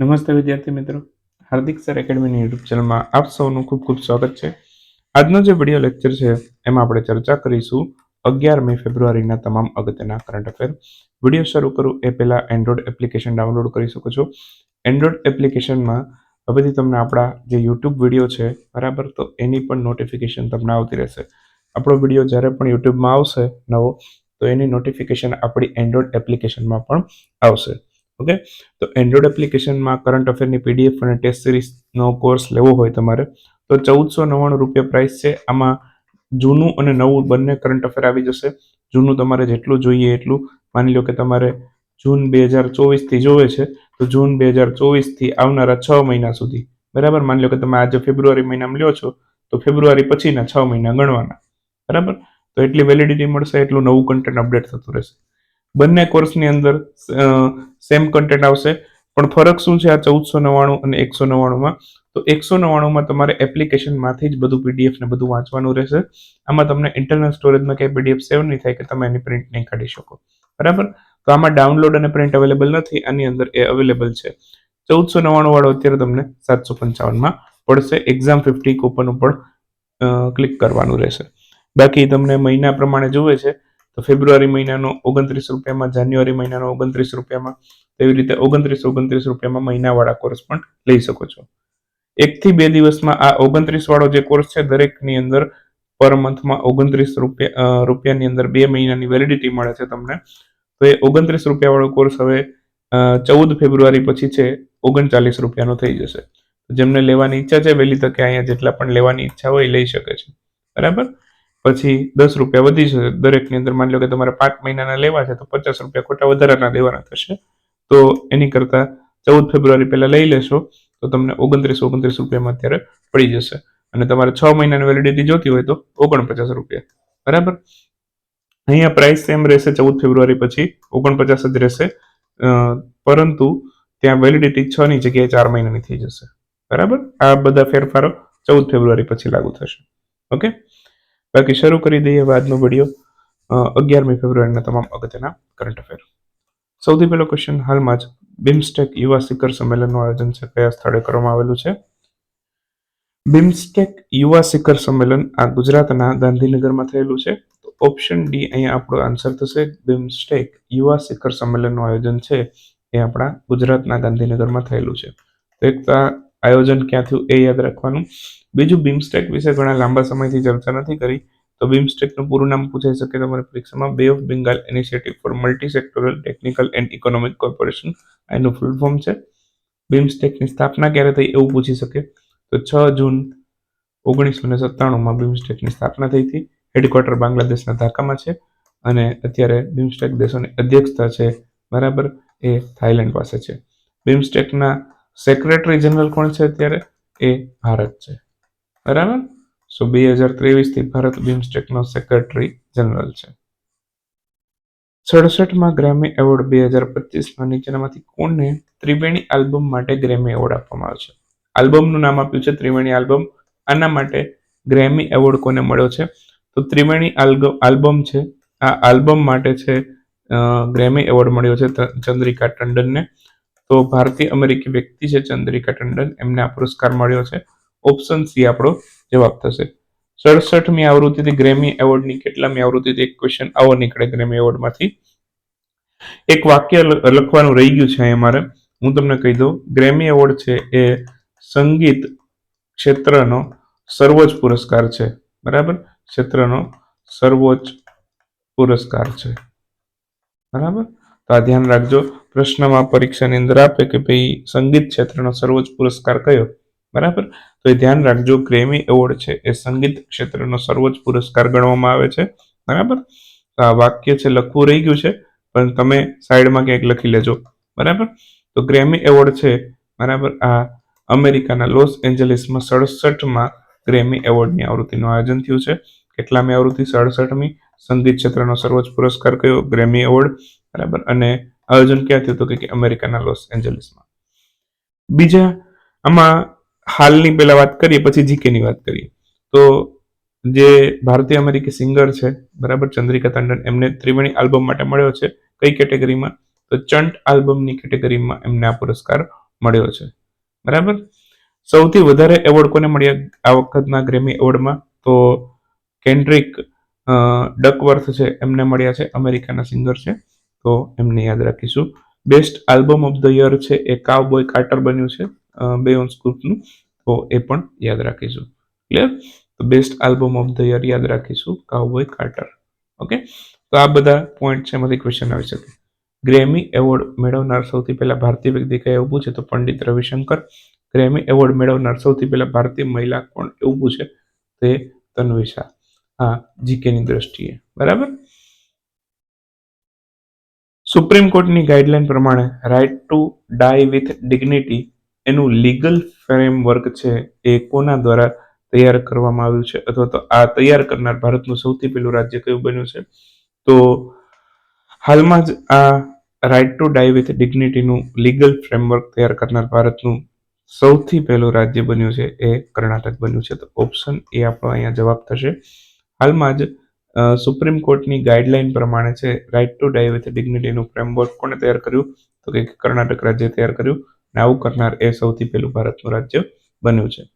નમસ્તે વિદ્યાર્થી મિત્રો. હાર્દિક સર એકેડમીની યુટ્યુબ ચેનલમાં આપ સૌનું ખૂબ ખૂબ સ્વાગત છે. આજનો જે વીડિયો લેક્ચર છે, એમાં આપણે ચર્ચા કરીશું અગિયારમી ફેબ્રુઆરીના તમામ અગત્યના કરંટ અફેર વીડિયો શરૂ કરું એ પહેલાં એન્ડ્રોઈડ એપ્લિકેશન ડાઉનલોડ કરી શકો છો. એન્ડ્રોઈડ એપ્લિકેશનમાં હવેથી તમને આપણા જે યુટ્યુબ વીડિયો છે, બરાબર, તો એની પણ નોટિફિકેશન તમને આવતી રહેશે. આપણો વીડિયો જ્યારે પણ યુટ્યુબમાં આવશે નવો, તો એની નોટિફિકેશન આપણી એન્ડ્રોઈડ એપ્લિકેશનમાં પણ આવશે. ઓકે? તો એન્ડ્રોઇડ એપ્લિકેશનમાં કરંટ અફેરની પીડીએફ અને ટેસ્ટ સિરીઝનો કોર્સ લેવો હોય તમારે, તો ચૌદસો નવ્વાણું રૂપિયા પ્રાઇસ છે. આમાં જૂનું અને નવું બંને કરંટ અફેર આવી જશે. જૂનું તમારે જેટલું જોઈએ એટલું. માની લો કે તમારે જૂન બે હજાર ચોવીસથી જોવે છે, તો જૂન બે હજાર ચોવીસથી આવનારા છ મહિના સુધી. બરાબર? માની લો કે તમે આજે ફેબ્રુઆરી મહિનામાં લ્યો છો, તો ફેબ્રુઆરી પછીના છ મહિના ગણવાના. બરાબર? તો એટલી વેલિડિટી મળશે, એટલું નવું કન્ટેન્ટ અપડેટ થતું રહેશે. બંને કોર્સની અંદર સેમ કન્ટેન્ટ આવશે. પણ ફરક શું છે આ ચૌદસો નવ્વાણું અને એકસો નવ્વાણુંમાં? તો એકસો નવ્વાણુંમાં તમારે એપ્લિકેશનમાંથી જ બધું પીડીએફ ને બધું વાંચવાનું રહેશે. આમાં તમને ઇન્ટરનલ સ્ટોરેજમાં ક્યાંય પીડીએફ સેવ નહીં થાય કે તમે એની પ્રિન્ટ નહીં કાઢી શકો. બરાબર? તો આમાં ડાઉનલોડ અને પ્રિન્ટ અવેલેબલ નથી, આની અંદર એ અવેલેબલ છે. ચૌદસો નવ્વાણું વાળો અત્યારે તમને સાતસો પંચાવનમાં પડશે. એક્ઝામ ફિફ્ટી કૂપન ઉપર ક્લિક કરવાનું રહેશે. બાકી તમને મહિના પ્રમાણે જોવે છે તો ફેબ્રુઆરી મહિનાનો ઓગણત્રીસ રૂપિયામાં, જાન્યુઆરી મહિનાનો ઓગણત્રીસ રૂપિયામાં, તેવી રીતે ઓગણત્રીસ ઓગણત્રીસ રૂપિયામાં મહિનાવાળા કોર્સ પણ લઈ શકો છો. એકથી બે દિવસમાં આ ઓગણત્રીસ વાળો જે કોર્સ છે, દરેકની અંદર પર મંથમાં ઓગણત્રીસ રૂપિયા રૂપિયાની અંદર બે મહિનાની વેલિડિટી મળે છે તમને. તો એ ઓગણત્રીસ રૂપિયાવાળો કોર્સ હવે ચૌદ ફેબ્રુઆરી પછી છે, ઓગણચાલીસ રૂપિયાનો થઈ જશે. જેમને લેવાની ઈચ્છા છે, વહેલી તકે અહીંયા જેટલા પણ લેવાની ઈચ્છા હોય લઈ શકે છે. બરાબર? પછી દસ રૂપિયા વધી જશે. દરેકની અંદર માની લો કે તમારે પાંચ મહિનાના લેવા છે, તો પચાસ રૂપિયા ખોટા વધારાના દેવાના થશે. તો એની કરતાં ચૌદ ફેબ્રુઆરી પહેલાં લઈ લેશો, તો તમને ઓગણત્રીસ ઓગણત્રીસ રૂપિયામાં અત્યારે પડી જશે. અને તમારે છ મહિનાની વેલિડિટી જોતી હોય તો ઓગણપચાસ રૂપિયા. બરાબર? અહીંયા પ્રાઇસ સેમ રહેશે ચૌદ ફેબ્રુઆરી પછી, ઓગણપચાસ જ રહેશે. પરંતુ ત્યાં વેલિડિટી છ ની જગ્યાએ ચાર મહિનાની થઈ જશે. બરાબર? આ બધા ફેરફારો ચૌદ ફેબ્રુઆરી પછી લાગુ થશે. ઓકે? બાકી શરૂ કરી દઈએ હવે આજનો વીડિયો અગિયારમી ફેબ્રુઆરીના તમામ અગત્યના કરંટ અફેર સૌથી પહેલો ક્વેશ્ચન હાલમાં જ બિમસ્ટેક યુવા શિખર સંમેલનનું આયોજન છે. કયા સ્થળે કરવામાં આવેલું છે? બિમસ્ટેક યુવા શિખર સંમેલન આ ગુજરાતના ગાંધીનગરમાં થયેલું છે. તો ઓપ્શન ડી અહીંયા આપણો આન્સર થશે. બિમસ્ટેક યુવા શિખર સંમેલનનું આયોજન છે એ આપણા ગુજરાતના ગાંધીનગરમાં થયેલું છે. તો એક આયોજન ક્યાં થયું એ યાદ રાખવાનું. બીજું બિમસ્ટેક વિશે ઘણા લાંબા સમયથી ચર્ચા નથી કરી. તો બિમસ્ટેકનું પૂરું નામ પૂછાઈ શકે તમારી પરીક્ષામાં. Bay of Bengal initiative for multi sectoral technical and economic cooperation એનું ફૂલ ફોર્મ છે. બિમસ્ટેકની સ્થાપના ક્યારે થઈ એવું પૂછી શકે. તો છ જૂન ઓગણીસો ને સત્તાણુંમાં બિમસ્ટેકની સ્થાપના થઈ હતી. હેડક્વાર્ટર બાંગ્લાદેશના ઢાકામાં છે. અને અત્યારે બિમસ્ટેક દેશોની અધ્યક્ષતા છે બરાબર એ થાઈલેન્ડ પાસે છે. બિમસ્ટેકના સેક્રેટરી જનરલ કોણ છે અત્યારે? એ ભારત છે. બરાબર? સો બે હજાર ત્રેવીસથી ભારત બિમસ્ટેકનો સેક્રેટરી જનરલ છે. સડસઠમાં ગ્રામી એવોર્ડ બે હજાર પચીસમાં નીચેનામાંથી કોને ત્રિવેણી આલ્બમ માટે ગ્રેમી એવોર્ડ આપવામાં આવ્યો છે? આલ્બમનું નામ આપ્યું છે ત્રિવેણી આલ્બમ. આના માટે ગ્રેમી એવોર્ડ કોને મળ્યો છે? તો ત્રિવેણી આલ્બમ છે. આ આલ્બમ માટે છે ગ્રેમી એવોર્ડ મળ્યો છે ચંદ્રિકા ટંડનને. તો ભારતીય અમેરિકી વ્યક્તિ છે ચંદ્રિકા ટંડન. એમને આ પુરસ્કાર મળ્યો છે. ઓપ્શન સી આપણો જવાબ થશે. સડસઠમી આવૃત્તિથી ગ્રેમી એવોર્ડની કેટલામી આવૃત્તિથી એક ક્વેશ્ચન આવો નીકળે ગ્રેમી એવોર્ડમાંથી એક વાક્ય લખવાનું રહી ગયું છે અહીંયા મારે હું તમને કહી દઉં. ગ્રેમી એવોર્ડ છે એ સંગીત ક્ષેત્રનો સર્વોચ્ચ પુરસ્કાર છે. બરાબર? ક્ષેત્રનો સર્વોચ્ચ પુરસ્કાર છે. બરાબર? તો આ ધ્યાન રાખજો. પ્રશ્નમાં પરીક્ષાની અંદર આપે કે ભાઈ સંગીત ક્ષેત્રનો સર્વોચ્ચ પુરસ્કાર કયો? બરાબર? તો એ ધ્યાન રાખજો, ગ્રેમી એવોર્ડ છે, એ સંગીત ક્ષેત્રનો સર્વોચ્ચ પુરસ્કાર ગણવામાં આવે છે. બરાબર? આ વાક્ય છે, લખવું રહી ગયું છે, પણ તમે સાઈડમાં ક્યાંક લખી લેજો. બરાબર? તો ગ્રેમી એવોર્ડ છે, બરાબર? આ અમેરિકાના લોસ એન્જલિસમાં સડસઠમાં ગ્રેમી એવોર્ડની આવૃત્તિનું આયોજન થયું છે. કેટલામી આવૃત્તિ? સડસઠમી. સંગીત ક્ષેત્રનો સર્વોચ્ચ પુરસ્કાર કયો? Grammy award. બરાબર? અને આયોજન ક્યાં થયું હતું કે અમેરિકાના લોસ એન્જલિસમાં? બીજા, આમાં હાલની પહેલા વાત કરીએ, પછી જીકેની વાત કરીએ. તો જે ભારતીય અમેરિકી સિંગર છે, બરાબર, ચંદ્રિકા તંડન એમને ત્રિવેણી આલ્બમ માટે મળ્યો છે. કઈ કેટેગરીમાં? તો ચંટ આલ્બમની કેટેગરીમાં એમને આ પુરસ્કાર મળ્યો છે. બરાબર? સૌથી વધારે એવોર્ડ કોને મળ્યા આ વખતના ગ્રેમી એવોર્ડમાં? તો કેન્ડ્રિક ડકવર્થ છે, એમને મળ્યા છે, અમેરિકાના સિંગર છે. તો એમને યાદ રાખીશું. Best album of the year છે, એ કાવ બોય કાર્ટર બન્યું છે બે ગ્રુપનું. તો એ પણ યાદ રાખીશું. ક્લિયર તો best album of the year યાદ રાખીશું કાવ બોય કાર્ટર ઓકે તો આ બધા પોઈન્ટ છે, એમાંથી ક્વેશ્ચન આવી શકે. ગ્રેમી એવોર્ડ મેળવનાર સૌથી પહેલા ભારતીય વ્યક્તિ કયા એવું પૂછે તો પંડિત રવિશંકર. ગ્રેમી એવોર્ડ મેળવનાર સૌથી પહેલા ભારતીય મહિલા કોણ એવું પૂછે તે તન્વિશા હા જીકેની દ્રષ્ટિએ. બરાબર? સુપ્રીમ કોર્ટની ગાઈડલાઈન પ્રમાણે right to die with dignity એનું લીગલ ફ્રેમવર્ક છે એ કોના દ્વારા તૈયાર કરવામાં આવ્યું છે? અથવા તો આ તૈયાર કરનાર ભારતનું સૌથી પહેલું રાજ્ય કયું બન્યું છે? તો હાલમાં જ આ રાઇટ ટુ ડાય વિથ ડિગ્નિટીનું લીગલ ફ્રેમવર્ક તૈયાર કરનાર ભારતનું સૌથી પહેલું રાજ્ય બન્યું છે એ કર્ણાટક બન્યું છે. તો ઓપ્શન એ આપણો અહીંયા જવાબ થશે. હાલમાં જ સુપ્રીમ કોર્ટની ગાઈડલાઈન પ્રમાણે છે રાઇટ ટુ ડાય વિથ ડિગ્નિટીનું ફ્રેમવર્ક કોણે તૈયાર કર્યું? તો કે કર્ણાટક રાજ્ય તૈયાર કર્યું. અને આવું કરનાર એ સૌથી પહેલું ભારતનું રાજ્ય બન્યું છે.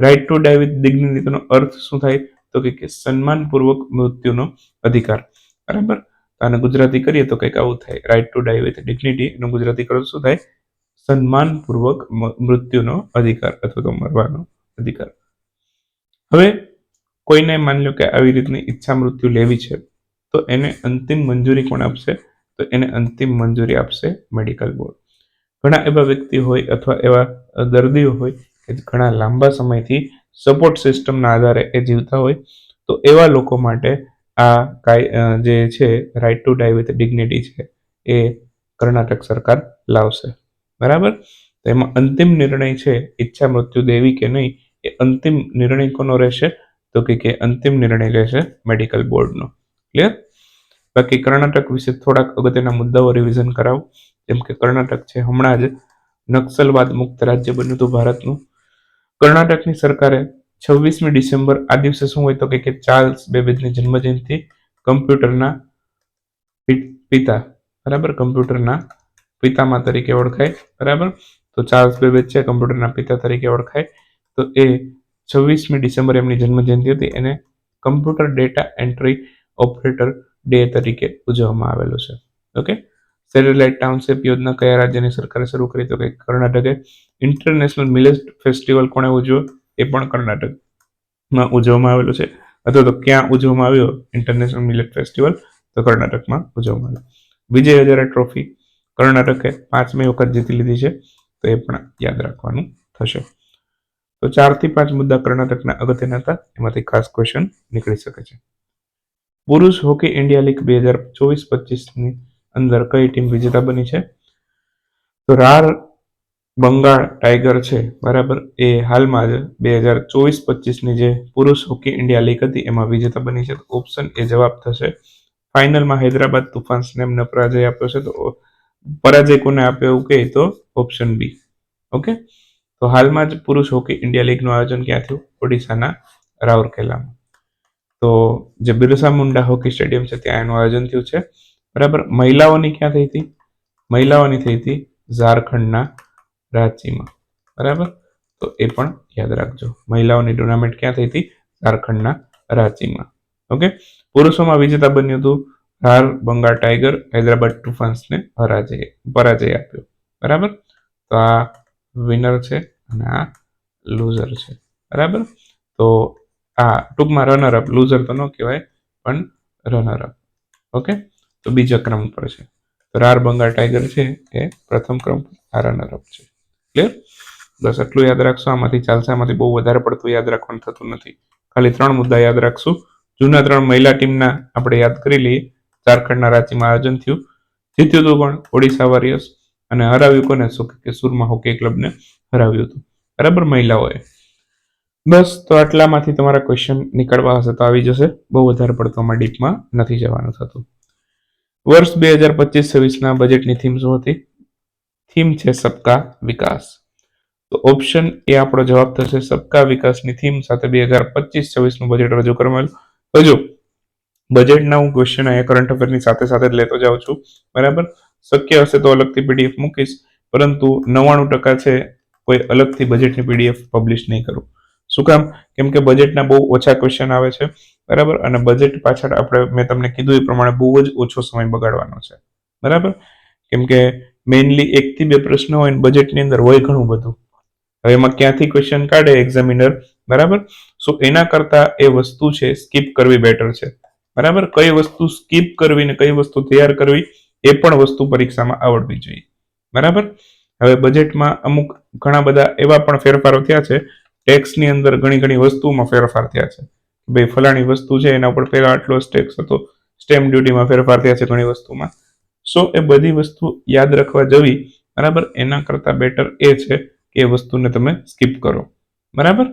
રાઇટ ટુ ડાય વિથ ડિગ્નિટીનો અર્થ શું થાય? તો કે સન્માનપૂર્વક મૃત્યુનો અધિકાર. બરાબર? અને ગુજરાતી કરીએ તો કંઈક આવું થાય. Right to die with dignity એનું ગુજરાતી કરો શું થાય? સન્માનપૂર્વક મૃત્યુનો અધિકાર અથવા તો મરવાનો અધિકાર. હવે કોઈને માની લો કે આવી રીતની ઈચ્છા મૃત્યુ લેવી છે, તો એને અંતિમ મંજૂરી કોણ આપશે? તો એને અંતિમ મંજૂરી આપશે મેડિકલ બોર્ડ ઘણા એવા વ્યક્તિ હોય અથવા એવા દર્દીઓ હોય કે ઘણા લાંબા સમયથી સપોર્ટ સિસ્ટમના આધારે એ જીવતા હોય, તો એવા લોકો માટે આ કાય જે છે right to die with dignity છે, એ કર્ણાટક સરકાર લાવશે. બરાબર? તો એમાં અંતિમ નિર્ણય છે, ઈચ્છા મૃત્યુ દેવી કે નહીં, એ અંતિમ નિર્ણય કોનો રહેશે? તો કે અંતિમ નિર્ણય લેશે મેડિકલ બોર્ડનો ક્લિયર બાકી કર્ણાટક વિશે થોડાક અગત્યના મુદ્દાઓ રિવિઝન કરાવું. જેમ કે કર્ણાટક છે હમણાં જ નક્સલવાદ મુક્ત રાજ્ય બન્યું હતું ભારતનું. કર્ણાટકની સરકારે છવ્વીસમી ડિસેમ્બર આ દિવસે શું હોય તો કે ચાર્લ્સ બેબેજની જન્મજયંતિ કમ્પ્યુટરના પિતા, બરાબર? કમ્પ્યુટરના પિતામા તરીકે ઓળખાય, બરાબર? તો ચાર્લ્સ બેબેજ છે, કમ્પ્યુટરના પિતા તરીકે ઓળખાય. તો એ છવ્વીસમી ડિસેમ્બર એમની જન્મજયંતિ હતી. એને computer data entry operator day તરીકે ઉજવવામાં આવેલો છે. ઓકે? સેટેલાઇટ ટાઉનશીપ યોજના કયા રાજ્યની સરકારે શરૂ કરી? તો કે કર્ણાટકે. ઇન્ટરનેશનલ મિલેટ ફેસ્ટિવલ કોણે ઉજવ્યો? એ પણ કર્ણાટકમાં ઉજવવામાં આવેલો છે. અથવા તો ક્યાં ઉજવવામાં આવ્યો? ઇન્ટરનેશનલ મિલેટ ફેસ્ટિવલ તો કર્ણાટકમાં ઉજવવામાં આવ્યો. વિજય હજારે ટ્રોફી કર્ણાટકે પાંચમી વખત જીતી લીધી છે. તો એ પણ યાદ રાખવાનું થશે. તો ચારથી પાંચ મુદ્દા કર્ણાટકના અગત્યના હતા. એમાંથી ખાસ ક્વેશ્ચન નીકળી શકે છે. પુરુષ હોકી ઇન્ડિયા લીગ બે હજાર ચોવીસ પચીસની અંદર કઈ ટીમ વિજેતા બની છે? તો રાર બંગાળ ટાઈગર છે, બરાબર? એ હાલમાં જ બે હજાર ચોવીસ પચીસની જે પુરુષ હોકી ઇન્ડિયા લીગ હતી, એમાં વિજેતા બની છે. ઓપ્શન એ જવાબ થશે. ફાઇનલમાં હૈદરાબાદ તુફાન એમને પરાજય આપ્યો છે. તો પરાજય કોને આપ્યો એવું કહે તો ઓપ્શન બી ઓકે તો હાલમાં જ પુરુષ હોકી ઇન્ડિયા લીગનું આયોજન ક્યાં થયું? ઓડિશાના રાઉરકેલામાં. તો જે બિરસા મુંડા હોકી સ્ટેડિયમ છે, ત્યાં એનું આયોજન થયું છે. બરાબર, મહિલાઓની ક્યાં થઈ હતી? મહિલાઓની થઈ હતી ઝારખંડના રાંચીમાં. બરાબર? તો એ પણ યાદ રાખજો. મહિલાઓની ટુર્નામેન્ટ ક્યાં થઈ હતી? ઝારખંડના રાંચીમાં. ઓકે? પુરુષોમાં વિજેતા બન્યું હતું હાર બંગાળ ટાઈગર, હૈદરાબાદ ટુફાન્સને પરાજય પરાજય આપ્યો. બરાબર? તો આ વિનર છે અને આ લૂઝર છે. બરાબર? તો આ ટૂંકમાં રનર અપ લૂઝર તો ન કહેવાય, પણ રનર અપ ઓકે તો બીજા ક્રમ પર છે. તો રાર બંગાળ ટાઈગર છે એ પ્રથમ ક્રમ આ રનર અપ છે. ક્લિયર બસ આટલું યાદ રાખશો. આમાંથી ચાલશે આમાંથી બહુ વધારે પડતું યાદ રાખવાનું થતું નથી. ખાલી ત્રણ મુદ્દા યાદ રાખશું. જૂના ત્રણ મહિલા ટીમના આપણે યાદ કરી લઈએ. ઝારખંડના રાંચીમાં આયોજન થયું. જીત્યું હતું પણ ઓડિશા વોરિયર્સ અને હરાવ્યું કોને? કે સુરમા હોકી ક્લબને. હરાવ્યું હતું. બરાબર, મહિલાઓએ. બસ, તો આટલામાંથી તમારા ક્વેશ્ચન નીકળવા હશે તો આવી જશે. બહુ વધારે પડતો આમાં ડીપમાં નથી જવાનું થતું. વર્ષ બે હજાર પચીસ છવ્વીસના બજેટની થીમ શું હતી? થીમ છે સબકા વિકાસ. તો ઓપ્શન એ આપણો જવાબ થશે સબકા વિકાસની થીમ સાથે બે હજાર પચીસ છવ્વીસનું બજેટ રજૂ કરવામાં હજુ બજેટના હું ક્વેશ્ચન અહીંયા કરંટ અફેરની સાથે સાથે જ લેતો જાઉં છું. બરાબર? શક્ય હશે તો અલગથી પીડીએફ મૂકીશ. પરંતુ નવ્વાણું ટકા છે કોઈ અલગથી બજેટની પીડીએફ પબ્લિશ નહીં કરું. શું કામ? કેમ કે બજેટના બહુ ઓછા ક્વેશ્ચન આવે છે, બરાબર? અને બજેટ પાછળ આપણે, મેં તમને કીધું એ પ્રમાણે બહુ જ ઓછો સમય બગાડવાનો છે. બરાબર? કેમ કે મેઇનલી એકથી બે પ્રશ્ન હોય ને બજેટની અંદર હોય ઘણું બધું. હવે એમાં ક્યાંથી ક્વેશ્ચન કાઢે એક્ઝામિનર બરાબર? સો એના કરતા એ વસ્તુ છે સ્કીપ કરવી બેટર છે. બરાબર? કઈ વસ્તુ સ્કીપ કરવી ને કઈ વસ્તુ તૈયાર કરવી એ પણ વસ્તુ પરીક્ષામાં આવડવી જોઈએ. બરાબર? હવે બજેટમાં અમુક ઘણા બધા એવા પણ ફેરફારો થયા છે. ટેક્સની અંદર ઘણી ઘણી વસ્તુઓમાં ફેરફાર થયા છે. ભાઈ ફલાણી વસ્તુ છે, એના ઉપર પહેલાં આટલો ટેક્સ હતો. સ્ટેમ્પ ડ્યુટીમાં ફેરફાર થયા છે ઘણી વસ્તુમાં. સો એ બધી વસ્તુ યાદ રાખવા જવી, બરાબર? એના કરતાં બેટર એ છે કે એ વસ્તુને તમે સ્કીપ કરો. બરાબર?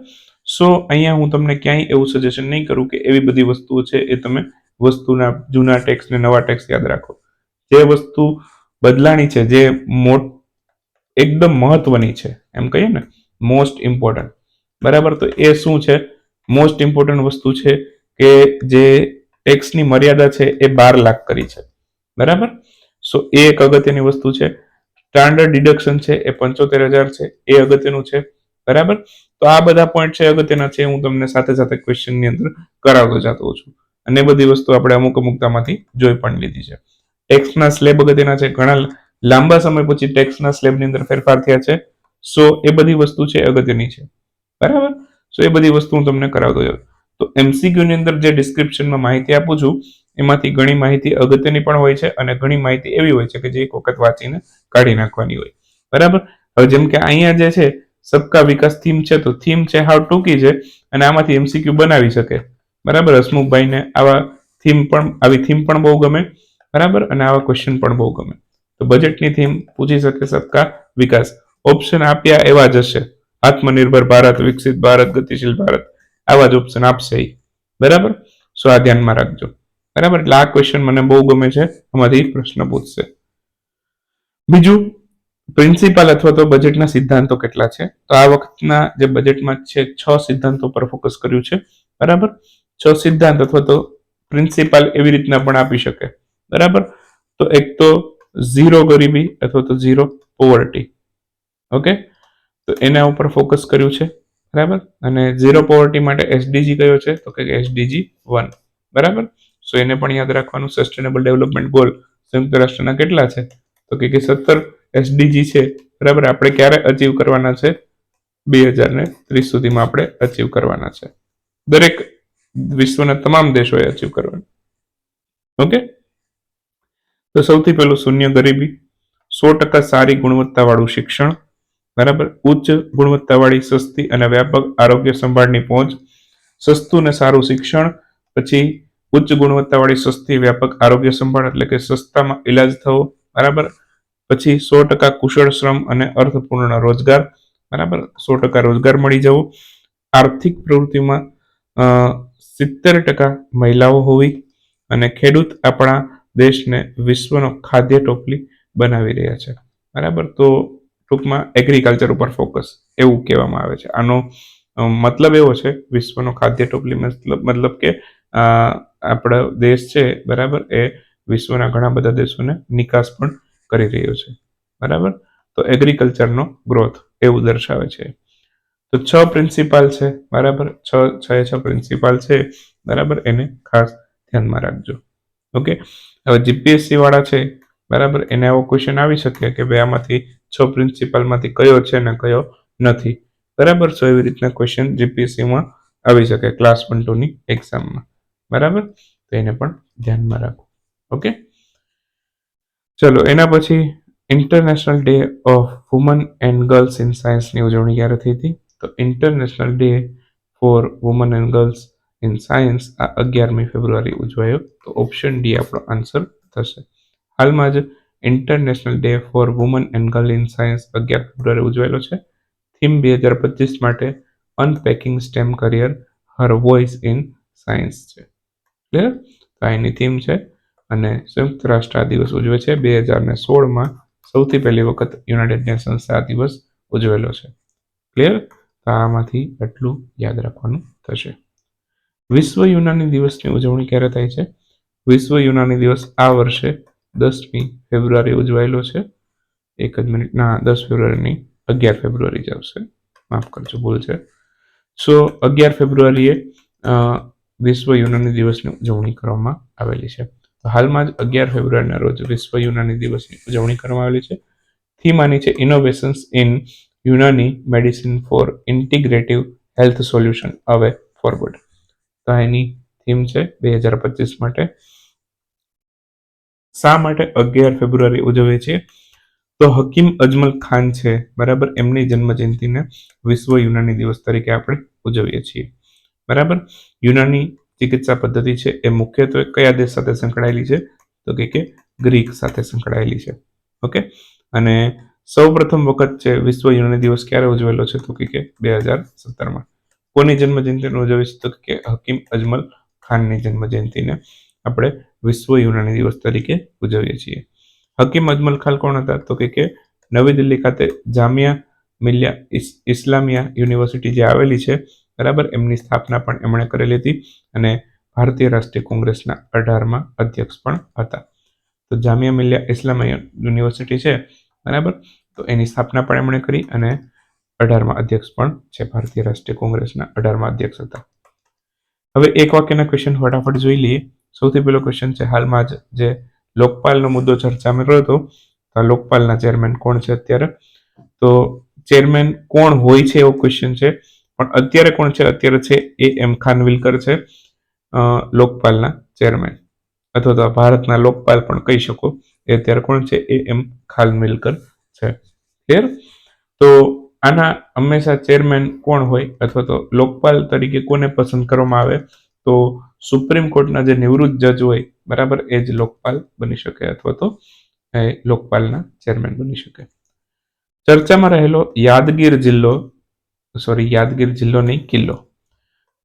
સો અહીંયા હું તમને ક્યાંય એવું સજેશન નહીં કરું કે એવી બધી વસ્તુઓ છે એ તમે વસ્તુના જૂના ટેક્સ ને નવા ટેક્સ યાદ રાખો. જે વસ્તુ બદલાણી છે, જે મોટ એકદમ મહત્વની છે. એમ કહીએ ને મોસ્ટ ઇમ્પોર્ટન્ટ બરાબર? તો એ શું છે? મોસ્ટ ઇમ્પોર્ટન્ટ વસ્તુ છે કે જે ટેક્સની મર્યાદા છે એ બાર લાખ કરી છે. બરાબર? સો એ એક અગત્યની વસ્તુ છે. સ્ટાન્ડર્ડ ડિડક્શન છે એ પંચોતેર હજાર છે. એ અગત્યનું છે. બરાબર? તો આ બધા પોઈન્ટ છે અગત્યના છે. હું તમને સાથે સાથે ક્વેશ્ચનની અંદર કરાવતો જતો છું. અને બધી વસ્તુ આપણે અમુક અમુકતામાંથી જોઈ પણ લીધી છે. ટેક્સના સ્લેબ અગત્યના છે. ઘણા લાંબા સમય પછી ટેક્સના સ્લેબની અંદર ફેરફાર થયા છે. સો એ બધી વસ્તુ છે અગત્યની છે. બરાબર? સો એ બધી વસ્તુ હું તમને કરાવતો જાઉં. તો એમસીક્યુની અંદર જે ડિસ્ક્રિપ્શનમાં માહિતી આપું છું, એમાંથી ઘણી માહિતી અગત્યની પણ હોય છે અને ઘણી માહિતી એવી હોય છે કે જે એક વખત વાંચીને કાઢી નાખવાની હોય. બરાબર? હવે જેમ કે અહીંયા જે છે, સબકા વિકાસ થીમ છે, તો થીમ છે હાવ ટૂંકી છે અને આમાંથી એમસીક્યુ બનાવી શકે. બરાબર? હસમુખભાઈને આવા થીમ પણ, આવી થીમ પણ બહુ ગમે. બરાબર? અને આવા ક્વેશ્ચન પણ બહુ ગમે. તો બજેટની થીમ પૂછી શકે સબકા વિકાસ. ઓપ્શન આપ્યા એવા જ હશે. આત્મનિર્ભર ભારત, વિકસિત ભારત, ગતિશીલ ભારત. આવા જ ઓપ્શન આપશે બરાબર? સો આ ધ્યાનમાં રાખજો. બરાબર? એટલે આ ક્વેશ્ચન મને બહુ ગમે છે. આમાંથી પ્રશ્ન પૂછશે. બીજું પ્રિન્સિપાલ અથવા તો બજેટના સિદ્ધાંતો કેટલા છે? તો આ વખતના જે બજેટમાં છે, છ સિદ્ધાંતો પર ફોકસ કર્યું છે. બરાબર? છ સિદ્ધાંત અથવા તો પ્રિન્સિપાલ એવી રીતના પણ આપી શકે. બરાબર? તો એક તો ઝીરો ગરીબી અથવા તો ઝીરો પોવર્ટી ઓકે તો એના ઉપર ફોકસ કર્યું છે. બરાબર? અને ઝીરો પોવર્ટી માટે એસડીજી કયો છે? તો કે એસડીજી વન બરાબર? સો એને પણ યાદ રાખવાનું. સસ્ટેનેબલ ડેવલપમેન્ટ ગોલ સંયુક્ત રાષ્ટ્રના કેટલા છે? તો કે સત્તર એસડીજી છે. બરાબર? આપણે ક્યારે અચીવ કરવાના છે? બે હજાર ને ત્રીસ સુધીમાં આપણે અચીવ કરવાના છે. દરેક વિશ્વના તમામ દેશોએ અચીવ કરવાના. ઓકે તો સૌથી પહેલું શૂન્ય ગરીબી, સો ટકા સારી ગુણવત્તાવાળું શિક્ષણ, બરાબર? ઉચ્ચ ગુણવત્તાવાળી સસ્તી અને વ્યાપક આરોગ્ય સંભાળની પહોંચ, સસ્તું અને સારું શિક્ષણ, પછી ઉચ્ચ ગુણવત્તાવાળી સસ્તી વ્યાપક આરોગ્ય સંભાળ એટલે કે સસ્તામાં ઇલાજ થવો, બરાબર? પછી સો ટકા કુશળ શ્રમ અને અર્થપૂર્ણ રોજગાર, બરાબર? સો ટકા રોજગાર મળી જવો. આર્થિક પ્રવૃત્તિમાં સિત્તેર ટકા મહિલાઓ હોવી અને ખેડૂત આપણા દેશને વિશ્વનો ખાદ્ય ટોપલી બનાવી રહ્યા છે. બરાબર? તો ટૂંકમાં એગ્રીકલ્ચર ઉપર ફોકસ એવું કહેવામાં આવે છે. આનો મતલબ એવો છે, વિશ્વનો ખાદ્ય ટોપલી મતલબ મતલબ કે આપણો દેશ છે, બરાબર? એ વિશ્વના ઘણા બધા દેશોને નિકાસ પણ કરી રહ્યો છે. બરાબર? તો એગ્રીકલ્ચરનો ગ્રોથ એવું દર્શાવે છે. તો છ પ્રિન્સિપાલ છે, બરાબર? છ છ છ પ્રિન્સિપાલ છે, બરાબર? એને ખાસ ધ્યાનમાં રાખજો. ઓકે હવે જીપીએસસી વાળા છે, બરાબર? એને આવો ક્વેશ્ચન આવી શકે કે ભાઈ આમાંથી છ પ્રિન્સિપાલમાંથી કયો છે ને કયો નથી. બરાબર? સો એવી રીતના ક્વેશ્ચન જીપીએસસીમાં આવી શકે ક્લાસ વન ટુની એક્ઝામમાં બરાબર? તો એને પણ ધ્યાનમાં રાખો. ઓકે ચલો, એના પછી international day of woman and girls in સાયન્સની ઉજવણી ક્યારે થઈ હતી? તો international day for woman and girls in science આ અગિયારમી ફેબ્રુઆરી ઉજવાયો. તો ઓપ્શન ડી આપણો આન્સર થશે. હાલમાં જ international day for woman and girl in science અગિયાર ફેબ્રુઆરી ઉજવાયેલો છે. થીમ બે હજાર પચીસ માટે unpacking STEM career her voice in science છે. ક્લિયર તો એની થીમ છે અને સંયુક્ત રાષ્ટ્ર આ દિવસ ઉજવે છે. બે હજાર ને સોળમાં સૌથી પહેલી વખત યુનાઇટેડ નેશન્સ આ દિવસ ઉજવેલો છે. ક્લિયર તો આમાંથી એટલું યાદ રાખવાનું થશે. વિશ્વ યુનાની દિવસની ઉજવણી ક્યારે થાય છે? વિશ્વ યુનાની દિવસ આ વર્ષે દસમી ફેબ્રુઆરી ઉજવાયેલો છે. એક જ મિનિટ, ના, દસ ફેબ્રુઆરીની અગિયાર ફેબ્રુઆરી જ આવશે. માફ કરજો, ભૂલ છે. સો, અગિયાર ફેબ્રુઆરીએ વિશ્વ યુનાની દિવસની ઉજવણી કરવામાં આવેલી છે. હાલમાં જ અગિયાર ફેબ્રુઆરીના રોજ વિશ્વ યુનાની દિવસની ઉજવણી કરવામાં આવેલી છે. થીમ આની છે innovations in Unani medicine for integrative health solution away forward તો એની થીમ છે બે હજાર પચીસ માટે. શા માટે અગિયાર ફેબ્રુઆરી ઉજવીએ છીએ? તો હકીમ અજમલ ખાન છે, બરાબર? એમની જન્મજયંતિને વિશ્વ યુનાની દિવસ તરીકે આપણે ઉજવીએ છીએ. બરાબર? યુનાની ચિકિત્સા પદ્ધતિ છે એ મુખ્યત્વે કયા દેશ સાથે સંકળાયેલી છે? તો કે કે ગ્રીક સાથે સંકળાયેલી છે. ઓકે? અને સૌ પ્રથમ વખત છે વિશ્વ યુનાની દિવસ ક્યારે ઉજવેલો છે? તો કે કે બે હજાર સત્તરમાં. કોની ઉજવીએ છીએ તો કે હકીમ અજમલ ખાનની જન્મજયંતિને આપણે વિશ્વ યુનાની દિવસ તરીકે ઉજવીએ છીએ. હકીમ અજમલ ખાન કોણ હતા? તો કે નવી દિલ્હી ખાતે જામિયા મિલિયા ઇસ- ઇસ્લામિયા યુનિવર્સિટી જે આવેલી છે, બરાબર? એમની સ્થાપના પણ એમણે કરેલી હતી અને ભારતીય રાષ્ટ્રીય કોંગ્રેસના અઢારમાં અધ્યક્ષ પણ હતા. તો જામિયા મિલિયા ઇસ્લામિયા યુનિવર્સિટી છે, બરાબર? તો એની સ્થાપના પણ એમણે કરી અને અઢારમાં અધ્યક્ષ પણ છે. ભારતીય રાષ્ટ્રીય કોંગ્રેસના અઢારમાં અધ્યક્ષ હતા. હવે એક વાક્યના ક્વેશ્ચન ફટાફટ જોઈ લઈએ. સૌથી પહેલો ક્વેશ્ચન છે, હાલમાં જ જે લોકપાલનો મુદ્દો ચર્ચામાં રહ્યો હતો, તો લોકપાલના ચેરમેન કોણ છે અત્યારે? તો ચેરમેન કોણ હોય છે એવો ક્વેશ્ચન છે. પણ અત્યારે કોણ છે? અત્યારે છે એ એમ ખાનવિલકર છે લોકપાલના ચેરમેન અથવા તો ભારતના લોકપાલ પણ કહી શકો. એ અત્યારે કોણ છે? એ એમ ખાનવિલકર છે. ક્લિયર તો આના હંમેશા ચેરમેન કોણ હોય અથવા તો લોકપાલ તરીકે કોને પસંદ કરવામાં આવે, તો સુપ્રીમ કોર્ટના જે નિવૃત્ત જજ હોય, બરાબર, એ જ લોકપાલ બની શકે અથવા તો એ લોકપાલના ચેરમેન બની શકે. ચર્ચામાં રહેલો યાદગીર જિલ્લો સોરી યાદગીર જિલ્લો નહીં, કિલ્લો.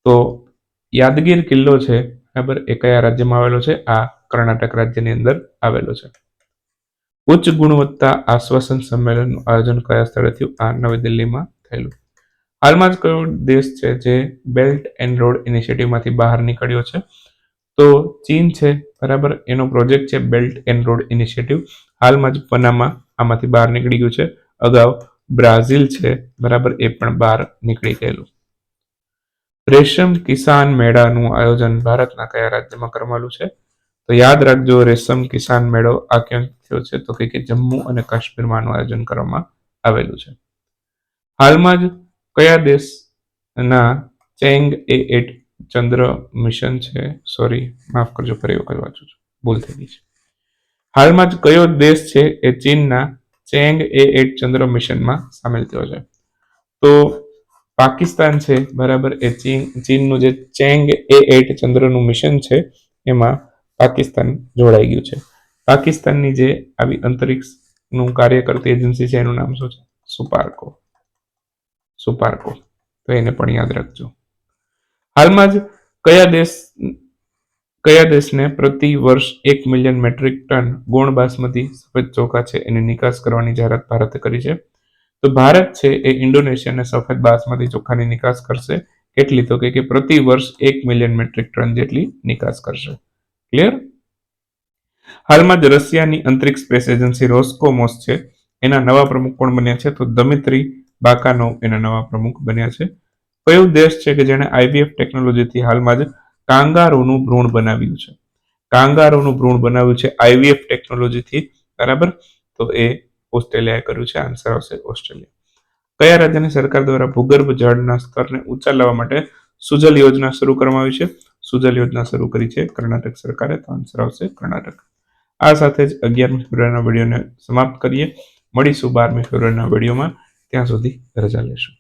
તો યાદગીર કિલ્લો છે, બરાબર, એ કયા રાજ્યમાં આવેલો છે? આ કર્ણાટક રાજ્યની અંદર આવેલો છે. ઉચ્ચ ગુણવત્તા આશ્વાસન સંમેલનનું આયોજન કયા સ્થળે થયું આ નવી દિલ્હીમાં થયેલું? હાલમાં જ કયો દેશ છે જે બેલ્ટ એન્ડ રોડ ઇનિશિયેટિવમાંથી બહાર નીકળ્યો છે? તો ચીન છે, બરાબર? એનો પ્રોજેક્ટ છે બેલ્ટ એન્ડ રોડ ઇનિશિયેટિવ હાલમાં જ પનામા આમાંથી બહાર નીકળી ગયું છે. અગાઉ બ્રાઝિલ છે, બરાબર? એ પણ બહાર નીકળી ગયેલું. રેશમ કિસાન મેળાનું આયોજન ભારતના કયા રાજ્યમાં કરવાનું છે? તો યાદ રાખજો, રેશમ કિસાન મેળો આ ક્યાં થયો છે? તો કે જમ્મુ અને કાશ્મીરમાં આનું આયોજન કરવામાં આવેલું છે. હાલમાં જ કયા દેશના ચેંગ એ એટ ચંદ્ર મિશન છે? સોરી માફ કરજો, ફરી વખત વાંચું છું. ભૂલ થઈ ગઈ છે. હાલમાં જ કયો દેશ છે એ ચીનના ચેંગ એ એટ ચંદ્ર મિશનમાં સામેલ થયો છે? તો પાકિસ્તાન છે, બરાબર. એ ચીન, ચીનનું જે ચેંગ એ એટ ચંદ્રનું મિશન છે, એમાં પાકિસ્તાન જોડાઈ ગયું છે. પાકિસ્તાનની જે આવી અંતરિક્ષનું કાર્ય કરતી એજન્સી છે, એનું નામ શું છે? સુપાર્કો. સુપાર્કો. તો એને પણ યાદ રાખજો. હાલમાં જ કયા દેશ, કયા દેશને પ્રતિ વર્ષ એક મિલિયન મેટ્રિક ટન ગોણ બાસમતી સફેદ ચોખા છે, એની નિકાસ કરવાની જાહેરાત ભારતે કરી છે? તો ભારત છે એ ઇન્ડોનેશિયાને સફેદ બાસમતી ચોખાની નિકાસ કરશે. કેટલી તો કે પ્રતિ વર્ષ એક મિલિયન મેટ્રિક ટન જેટલી નિકાસ કરશે. ક્લિયર હાલમાં જ રશિયાની અંતરિક્ષ સ્પેસ એજન્સી રોસ્કોમોસ છે. એના નવા પ્રમુખ કોણ બન્યા છે? તો દમિત્રી બાકાનોવ એના નવા પ્રમુખ બન્યા છે. કયો દેશ છે કે જેણે આઈવીએફ ટેકનોલોજીથી હાલમાં જ કાંગારોનું ભ્રૂણ બનાવ્યું છે. કાંગારોનું ભ્રૂણ બનાવ્યું છે આઈવીએફ ટેકનોલોજીથી. બરાબર? તો એ ઓસ્ટ્રેલિયાએ કર્યું છે. આન્સર આવશે ઓસ્ટ્રેલિયા. કયા રાજ્યની સરકાર દ્વારા ભૂગર્ભ જળના સ્તરને ઊંચા લાવવા માટે સુજલ યોજના શરૂ કરવામાં આવી છે? સુજલ યોજના શરૂ કરી છે કર્ણાટક સરકારે, તો આન્સર આવશે કર્ણાટક. આ સાથે જ અગિયારમી ફેબ્રુઆરીના વિડીયોને સમાપ્ત કરીએ. મળીશું બારમી ફેબ્રુઆરીના વિડીયોમાં. ત્યાં સુધી રજા લેશું.